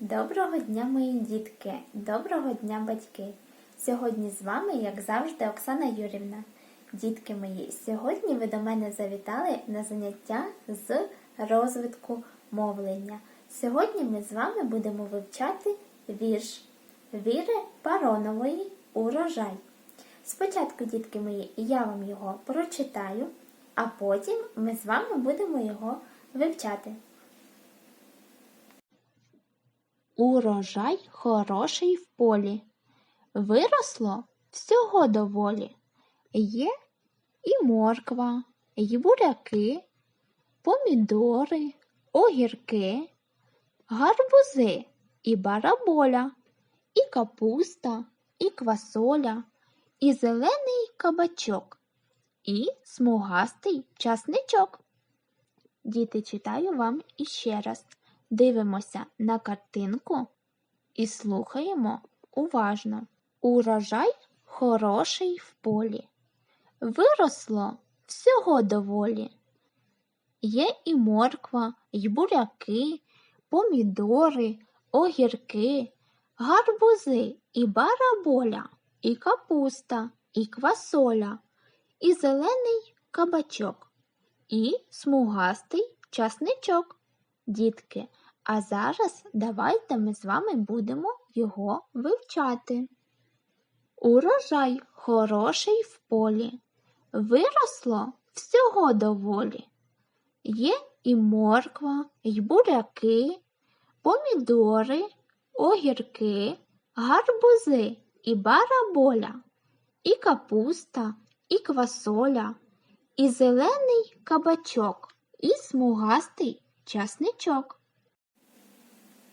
Доброго дня, мої дітки! Доброго дня, батьки! Сьогодні з вами, як завжди, Оксана Юрівна. Дітки мої, сьогодні ви до мене завітали на заняття з розвитку мовлення. Сьогодні ми з вами будемо вивчати вірш Віри Паронової Урожай. Спочатку, дітки мої, я вам його прочитаю, а потім ми з вами будемо його вивчати. Урожай хороший в полі. Виросло всього доволі. Є і морква, і буряки, помідори, огірки, гарбузи і бараболя, і капуста, і квасоля, і зелений кабачок, і смугастий часничок. Діти, читаю вам іще раз. Дивимося на картинку і слухаємо уважно. Урожай хороший в полі. Виросло всього доволі. Є і морква, і буряки, помідори, огірки, гарбузи, і бараболя, і капуста, і квасоля, і зелений кабачок, і смугастий часничок. Дітки, а зараз давайте ми з вами будемо його вивчати. Урожай хороший в полі. Виросло всього доволі. Є і морква, і буряки, помідори, огірки, гарбузи, і бараболя, і капуста, і квасоля, і зелений кабачок, і смугастий часничок.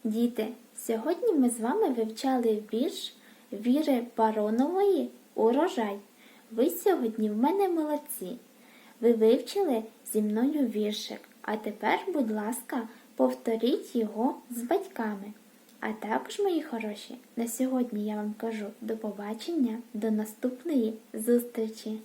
Діти, сьогодні ми з вами вивчали вірш Віри Паронової Урожай. Ви сьогодні в мене молодці. Ви вивчили зі мною віршик, а тепер, будь ласка, повторіть його з батьками. А також, мої хороші, на сьогодні я вам кажу до побачення, до наступної зустрічі!